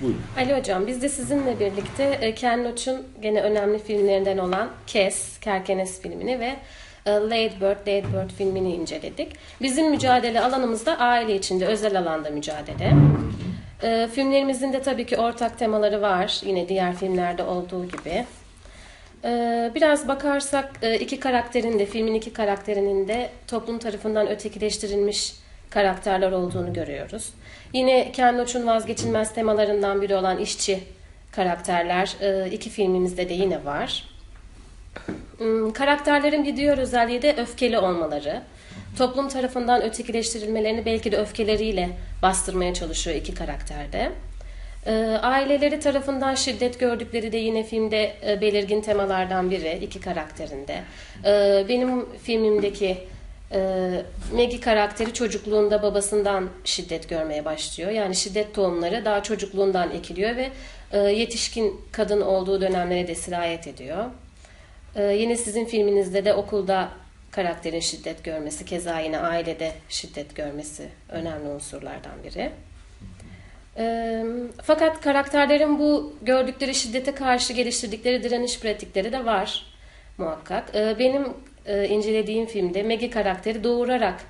Buyurun. Ali Hocam, biz de sizinle birlikte e, Ken Loach'un gene önemli filmlerinden olan Kes, Kerkenes filmini ve e, Late Bird, Late Bird filmini inceledik. Bizim mücadele alanımız da aile içinde, özel alanda mücadele. E, Filmlerimizin de tabii ki ortak temaları var, yine diğer filmlerde olduğu gibi. Biraz bakarsak iki karakterin de, filmin iki karakterinin de toplum tarafından ötekileştirilmiş karakterler olduğunu görüyoruz. Yine Ken Loach'un vazgeçilmez temalarından biri olan işçi karakterler e, iki filmimizde de yine var. Hmm, Karakterlerin bir diğer özelliği de öfkeli olmaları. Toplum tarafından ötekileştirilmelerini belki de öfkeleriyle bastırmaya çalışıyor iki karakterde. E, Aileleri tarafından şiddet gördükleri de yine filmde e, belirgin temalardan biri iki karakterinde. Benim filmimdeki e, Maggie karakteri çocukluğunda babasından şiddet görmeye başlıyor. Yani şiddet tohumları daha çocukluğundan ekiliyor ve e, yetişkin kadın olduğu dönemlere de sirayet ediyor. E, yine sizin filminizde de okulda karakterin şiddet görmesi, keza yine ailede şiddet görmesi önemli unsurlardan biri. E, fakat karakterlerin bu gördükleri şiddete karşı geliştirdikleri direniş pratikleri de var muhakkak. E, benim e, incelediğim filmde Maggie karakteri doğurarak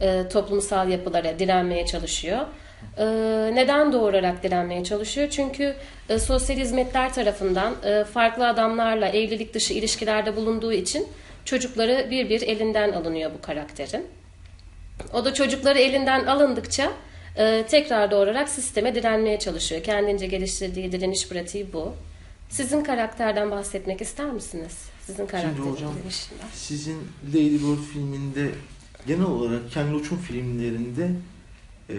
e, toplumsal yapılara direnmeye çalışıyor. E, neden doğurarak direnmeye çalışıyor? Çünkü e, sosyal hizmetler tarafından e, farklı adamlarla evlilik dışı ilişkilerde bulunduğu için çocukları bir bir elinden alınıyor bu karakterin. O da çocukları elinden alındıkça tekrar doğurarak sisteme direnmeye çalışıyor. Kendince geliştirdiği direniş pratiği bu. Sizin karakterden bahsetmek ister misiniz? Sizin karakterin hocam, direnişinden. Sizin Lady Bird filminde genel olarak Ken Loach'un filmlerinde e,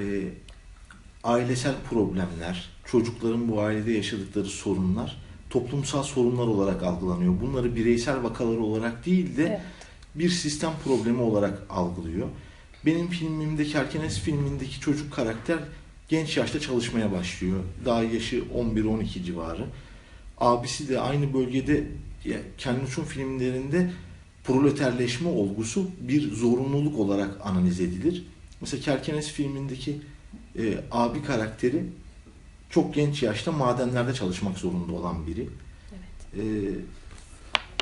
ailesel problemler, çocukların bu ailede yaşadıkları sorunlar toplumsal sorunlar olarak algılanıyor. Bunları bireysel vakalar olarak değil de Evet. bir sistem problemi olarak algılıyor. Benim filmimde Kerkenes filmindeki çocuk karakter genç yaşta çalışmaya başlıyor. Daha yaşı 11-12 civarı. Abisi de aynı bölgede ya, Ken Loach'un filmlerinde proleterleşme olgusu bir zorunluluk olarak analiz edilir. Mesela Kerkenes filmindeki e, abi karakteri çok genç yaşta madenlerde çalışmak zorunda olan biri. Evet. E,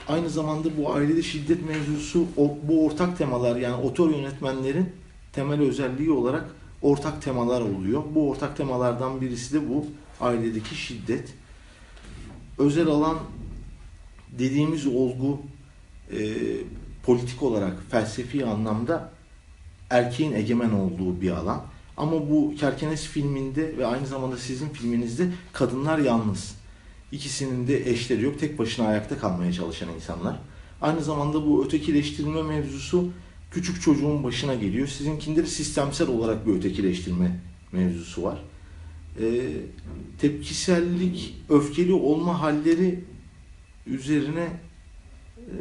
aynı zamanda bu ailede şiddet mevzusu o, bu ortak temalar yani otor yönetmenlerin temel özelliği olarak ortak temalar oluyor. Bu ortak temalardan birisi de bu ailedeki şiddet. Özel alan dediğimiz olgu e, politik olarak felsefi anlamda erkeğin egemen olduğu bir alan. Ama bu Kerkenes filminde ve aynı zamanda sizin filminizde kadınlar yalnız. İkisinin de eşleri yok. Tek başına ayakta kalmaya çalışan insanlar. Aynı zamanda bu ötekileştirme mevzusu küçük çocuğun başına geliyor. Sizinkinde de sistemsel olarak bir ötekileştirme mevzusu var. Ee, tepkisellik, öfkeli olma halleri üzerine e,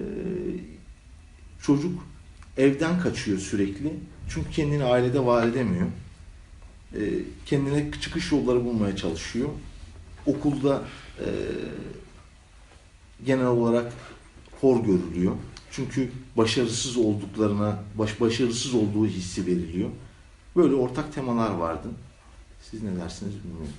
çocuk evden kaçıyor sürekli. Çünkü kendini ailede var edemiyor. E, kendine çıkış yolları bulmaya çalışıyor. Okulda e, genel olarak hor görülüyor. Çünkü başarısız olduklarına, baş, başarısız olduğu hissi veriliyor. Böyle ortak temalar vardı. Siz ne dersiniz bilmiyorum.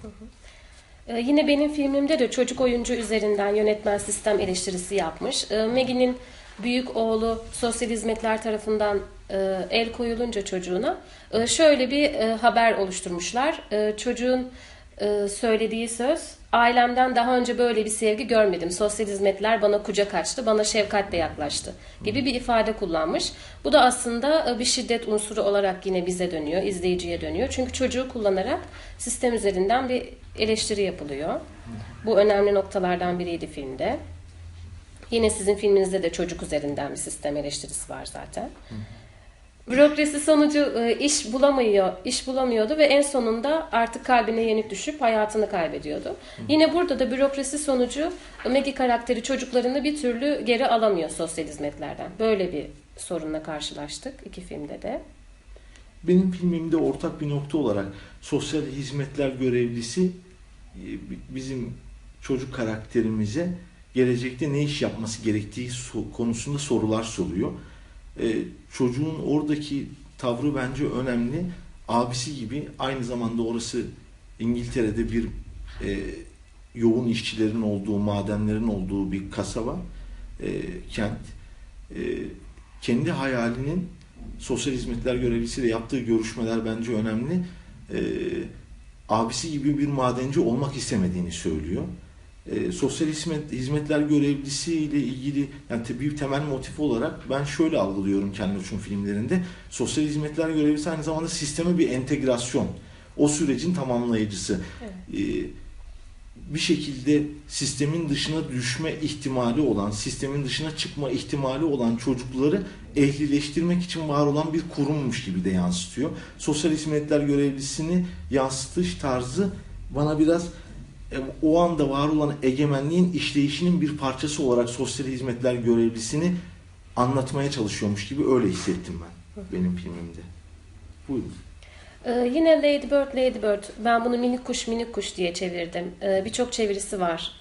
Ee, Yine benim filmimde de çocuk oyuncu üzerinden yönetmen sistem eleştirisi yapmış. Ee, Maggie'nin büyük oğlu sosyal hizmetler tarafından e, el koyulunca çocuğuna e, şöyle bir e, haber oluşturmuşlar. E, Çocuğun e, söylediği söz ailemden daha önce böyle bir sevgi görmedim. Sosyal hizmetler bana kucak açtı, bana şefkatle yaklaştı gibi bir ifade kullanmış. Bu da aslında e, bir şiddet unsuru olarak yine bize dönüyor, izleyiciye dönüyor. Çünkü çocuğu kullanarak sistem üzerinden bir eleştiri yapılıyor. Bu önemli noktalardan biriydi filmde. Yine sizin filminizde de çocuk üzerinden bir sistem eleştirisi var zaten. Bürokrasi sonucu e, iş bulamıyor, iş bulamıyordu ve en sonunda artık kalbine yenik düşüp hayatını kaybediyordu. Yine burada da bürokrasi sonucu Maggie karakteri çocuklarını bir türlü geri alamıyor sosyal hizmetlerden. Böyle bir sorunla karşılaştık iki filmde de. Benim filmimde ortak bir nokta olarak sosyal hizmetler görevlisi e, bizim çocuk karakterimize gelecekte ne iş yapması gerektiği konusunda sorular soruyor. E, çocuğun oradaki tavrı bence önemli. Abisi gibi aynı zamanda orası İngiltere'de bir e, yoğun işçilerin olduğu, madenlerin olduğu bir kasaba, e, kent. E, kendi hayalinin sosyal hizmetler görevlisiyle yaptığı görüşmeler bence önemli. E, abisi gibi bir madenci olmak istemediğini söylüyor. E, sosyal hizmet, hizmetler görevlisi ile ilgili yani bir temel motif olarak ben şöyle algılıyorum Ken Loach'un filmlerinde. Sosyal hizmetler görevlisi aynı zamanda sisteme bir entegrasyon. O sürecin tamamlayıcısı. E, bir şekilde sistemin dışına düşme ihtimali olan, sistemin dışına çıkma ihtimali olan çocukları ehlileştirmek için var olan bir kurummuş gibi de yansıtıyor. Sosyal hizmetler görevlisini yansıtış tarzı bana biraz o anda var olan egemenliğin işleyişinin bir parçası olarak sosyal hizmetler görevlisini anlatmaya çalışıyormuş gibi öyle hissettim ben benim filmimde. Buyurun. Ee, yine Lady Bird, Lady Bird. Ben bunu minik kuş, minik kuş diye çevirdim. Ee, Birçok çevirisi var.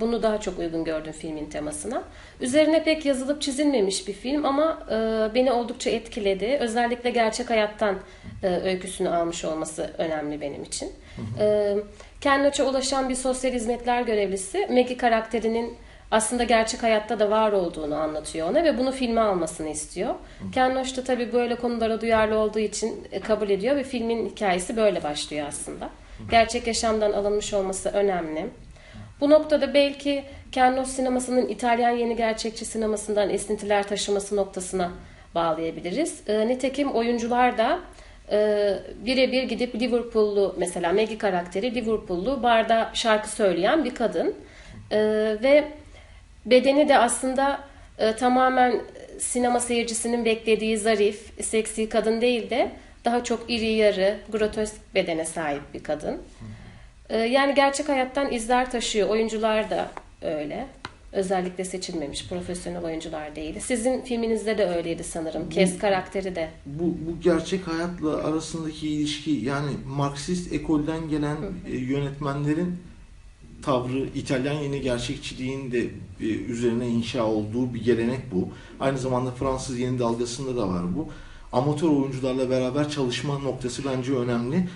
Bunu daha çok uygun gördüm filmin temasına. Üzerine pek yazılıp çizilmemiş bir film ama e, beni oldukça etkiledi. Özellikle gerçek hayattan e, öyküsünü almış olması önemli benim için. E, Ken Loach'a ulaşan bir sosyal hizmetler görevlisi Maggie karakterinin aslında gerçek hayatta da var olduğunu anlatıyor ona ve bunu filme almasını istiyor. Ken Loach da tabii böyle konulara duyarlı olduğu için e, kabul ediyor ve filmin hikayesi böyle başlıyor aslında. Gerçek yaşamdan alınmış olması önemli. Bu noktada belki Ken Loach sinemasının İtalyan yeni gerçekçi sinemasından esintiler taşıması noktasına bağlayabiliriz. E, nitekim oyuncular da e, birebir gidip Liverpool'lu mesela Maggie karakteri Liverpool'lu barda şarkı söyleyen bir kadın. E, ve bedeni de aslında e, tamamen sinema seyircisinin beklediği zarif, seksi kadın değil de daha çok iri yarı, grotesk bedene sahip bir kadın. E, yani gerçek hayattan izler taşıyor. Oyuncular da öyle. Özellikle seçilmemiş profesyonel oyuncular değil. Sizin filminizde de öyleydi sanırım. Kes karakteri de. bu, bu gerçek hayatla arasındaki ilişki yani Marksist ekolden gelen e, yönetmenlerin tavrı İtalyan yeni gerçekçiliğin de e, üzerine inşa olduğu bir gelenek bu. Aynı zamanda Fransız yeni dalgasında da var bu. Amatör oyuncularla beraber çalışma noktası bence önemli.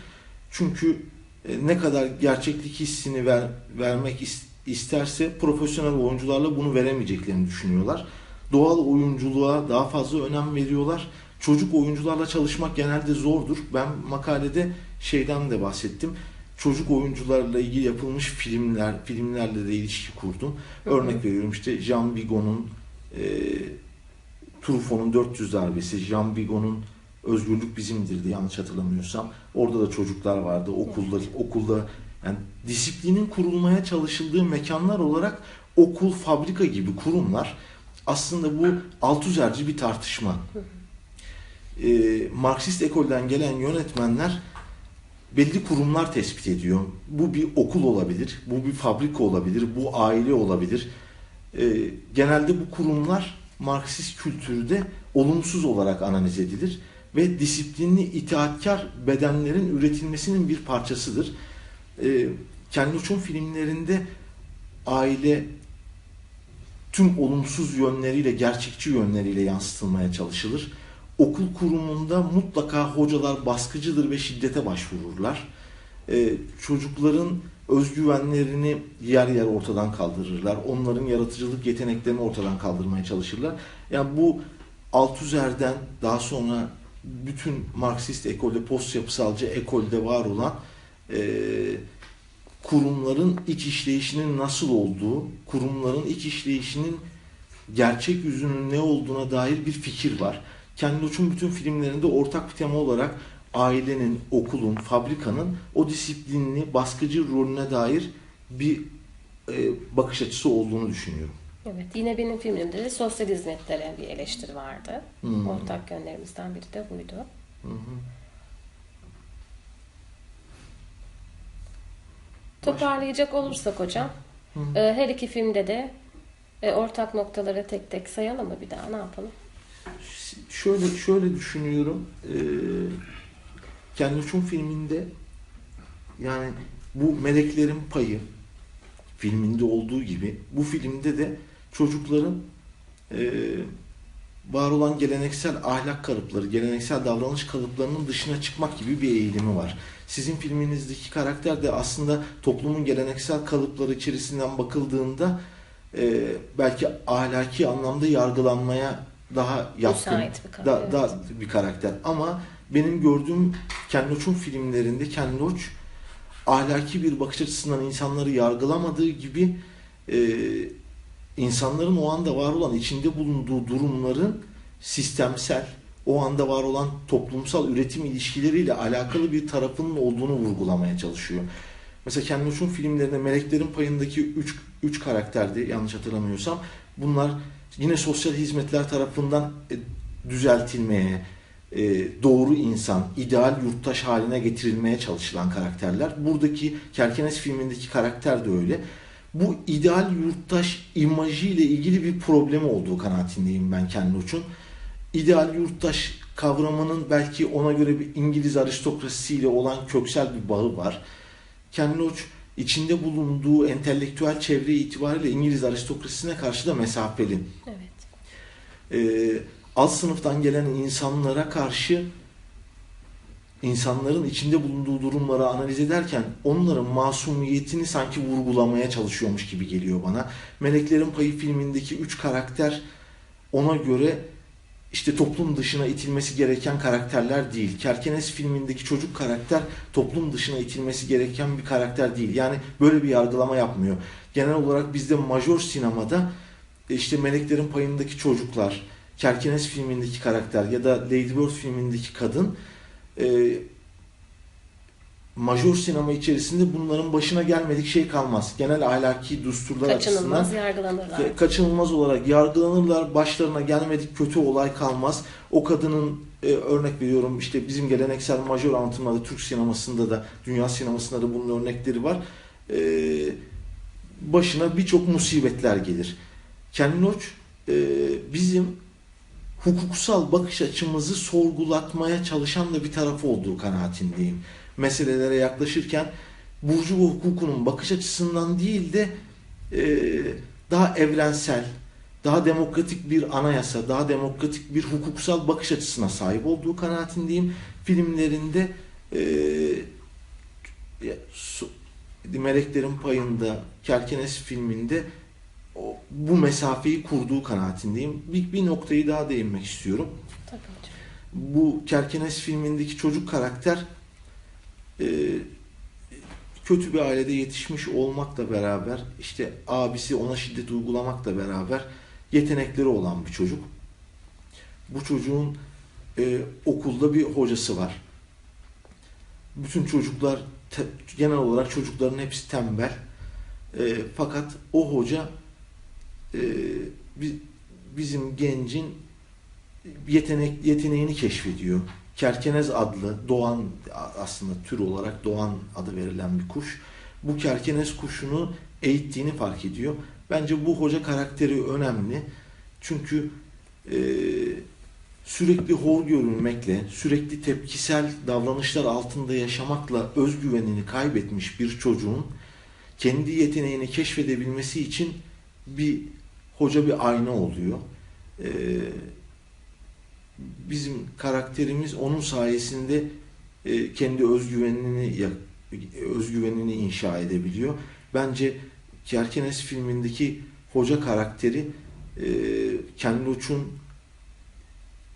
Çünkü e, ne kadar gerçeklik hissini ver, vermek is- isterse profesyonel oyuncularla bunu veremeyeceklerini düşünüyorlar. Doğal oyunculuğa daha fazla önem veriyorlar. Çocuk oyuncularla çalışmak genelde zordur. Ben makalede şeyden de bahsettim. Çocuk oyuncularla ilgili yapılmış filmler, filmlerle de ilişki kurdum. Örnek veriyorum işte Jean Vigo'nun e, Truffaut'un 400 darbesi, Jean Vigo'nun Özgürlük Bizimdir'di yanlış hatırlamıyorsam. Orada da çocuklar vardı. Okulda okulda yani disiplinin kurulmaya çalışıldığı mekanlar olarak okul, fabrika gibi kurumlar aslında bu altuzerci bir tartışma. Ee, Marksist ekolden gelen yönetmenler belli kurumlar tespit ediyor. Bu bir okul olabilir, bu bir fabrika olabilir, bu aile olabilir. Ee, genelde bu kurumlar Marksist kültürde olumsuz olarak analiz edilir ve disiplinli itaatkar bedenlerin üretilmesinin bir parçasıdır. Ee, Ken Loach'un filmlerinde aile tüm olumsuz yönleriyle, gerçekçi yönleriyle yansıtılmaya çalışılır. Okul kurumunda mutlaka hocalar baskıcıdır ve şiddete başvururlar. Ee, çocukların özgüvenlerini yer yer ortadan kaldırırlar. Onların yaratıcılık yeteneklerini ortadan kaldırmaya çalışırlar. Yani bu Althusser'den daha sonra bütün Marksist ekolde, post yapısalcı ekolde var olan e, kurumların iç işleyişinin nasıl olduğu, kurumların iç işleyişinin gerçek yüzünün ne olduğuna dair bir fikir var. Ken Loach'un bütün filmlerinde ortak bir tema olarak ailenin, okulun, fabrikanın o disiplinli, baskıcı rolüne dair bir e, bakış açısı olduğunu düşünüyorum. Evet, yine benim filmimde de sosyal hizmetlere bir eleştiri vardı. Hmm. Ortak yönlerimizden biri de buydu. Hı hı. Toparlayacak olursak hocam, Hı. e, her iki filmde de e, ortak noktaları tek tek sayalım mı bir daha ne yapalım? Şöyle şöyle düşünüyorum. Ee, Ken Loach'un filminde yani bu meleklerin payı filminde olduğu gibi bu filmde de çocukların e, var olan geleneksel ahlak kalıpları, geleneksel davranış kalıplarının dışına çıkmak gibi bir eğilimi var. Sizin filminizdeki karakter de aslında toplumun geleneksel kalıpları içerisinden bakıldığında e, belki ahlaki anlamda yargılanmaya daha yatkın Müsait bir karakter, da, da bir karakter. Ama benim gördüğüm Ken Loach'un filmlerinde Ken Loach ahlaki bir bakış açısından insanları yargılamadığı gibi e, insanların o anda var olan içinde bulunduğu durumların sistemsel, o anda var olan toplumsal üretim ilişkileriyle alakalı bir tarafının olduğunu vurgulamaya çalışıyor. Mesela Ken Loach'un filmlerinde Meleklerin Payındaki 3 üç karakterdi yanlış hatırlamıyorsam. Bunlar yine sosyal hizmetler tarafından e, düzeltilmeye, e, doğru insan, ideal yurttaş haline getirilmeye çalışılan karakterler. Buradaki Kerkenes filmindeki karakter de öyle. Bu ideal yurttaş imajı ile ilgili bir problemi olduğu kanaatindeyim ben Ken Loach'un. İdeal yurttaş kavramının belki ona göre bir İngiliz aristokrasisiyle olan köksel bir bağı var. Ken Loach içinde bulunduğu entelektüel çevre itibariyle İngiliz aristokrasisine karşı da mesafeli. Evet. Ee, alt sınıftan gelen insanlara karşı insanların içinde bulunduğu durumları analiz ederken onların masumiyetini sanki vurgulamaya çalışıyormuş gibi geliyor bana. Meleklerin Payı filmindeki üç karakter ona göre işte toplum dışına itilmesi gereken karakterler değil. Kerkenes filmindeki çocuk karakter toplum dışına itilmesi gereken bir karakter değil. Yani böyle bir yargılama yapmıyor. Genel olarak bizde majör sinemada e, işte Meleklerin Payındaki çocuklar, Kerkenes filmindeki karakter ya da Lady Bird filmindeki kadın e, majör sinema içerisinde bunların başına gelmedik şey kalmaz. Genel ahlaki düsturlar açısından Kaçınılmaz yargılanırlar. Kaçınılmaz olarak yargılanırlar. Başlarına gelmedik kötü olay kalmaz. O kadının e, örnek veriyorum işte bizim geleneksel majör anlatımlarda Türk sinemasında da dünya sinemasında da bunun örnekleri var. E, başına birçok musibetler gelir. Ken Loach e, bizim hukuksal bakış açımızı sorgulatmaya çalışan da bir tarafı olduğu kanaatindeyim. Meselelere yaklaşırken Burjuva hukukunun bakış açısından değil de e, daha evrensel, daha demokratik bir anayasa, daha demokratik bir hukuksal bakış açısına sahip olduğu kanaatindeyim. Filmlerinde e, Meleklerin Payında, Kerkenes filminde o, bu mesafeyi kurduğu kanaatindeyim. Bir, bir noktayı daha değinmek istiyorum. Tabii hocam. Bu Kerkenes filmindeki çocuk karakter e, kötü bir ailede yetişmiş olmakla beraber işte abisi ona şiddet uygulamakla beraber yetenekleri olan bir çocuk. Bu çocuğun e, okulda bir hocası var. Bütün çocuklar te- genel olarak çocukların hepsi tembel. E, fakat o hoca bizim gencin yetenek yeteneğini keşfediyor. Kerkenez adlı doğan aslında tür olarak doğan adı verilen bir kuş. Bu kerkenez kuşunu eğittiğini fark ediyor. Bence bu hoca karakteri önemli. Çünkü e, sürekli hor görülmekle, sürekli tepkisel davranışlar altında yaşamakla özgüvenini kaybetmiş bir çocuğun kendi yeteneğini keşfedebilmesi için bir hoca bir ayna oluyor. Ee, bizim karakterimiz onun sayesinde e, kendi özgüvenini özgüvenini inşa edebiliyor. Bence Kerkenes filmindeki hoca karakteri e, Ken Loach'un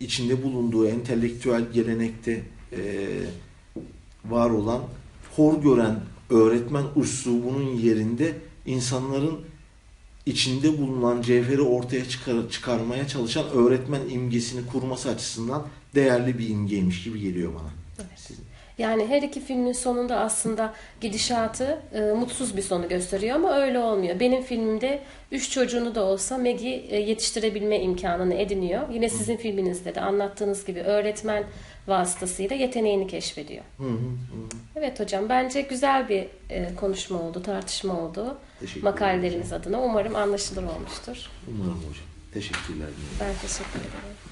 içinde bulunduğu entelektüel gelenekte e, var olan hor gören öğretmen üslubunun yerinde insanların içinde bulunan cevheri ortaya çıkar, çıkarmaya çalışan öğretmen imgesini kurması açısından değerli bir imgeymiş gibi geliyor bana. Evet. Sizin- Yani her iki filmin sonunda aslında gidişatı e, mutsuz bir sonu gösteriyor ama öyle olmuyor. Benim filmimde üç çocuğunu da olsa Maggie e, yetiştirebilme imkanını ediniyor. Yine sizin filminizde de anlattığınız gibi öğretmen vasıtasıyla yeteneğini keşfediyor. Hı hı, hı. Evet hocam bence güzel bir e, konuşma oldu, tartışma oldu. Teşekkür Makaleleriniz adına. Umarım anlaşılır olmuştur. Umarım hocam. Teşekkürler. Ben teşekkür ederim.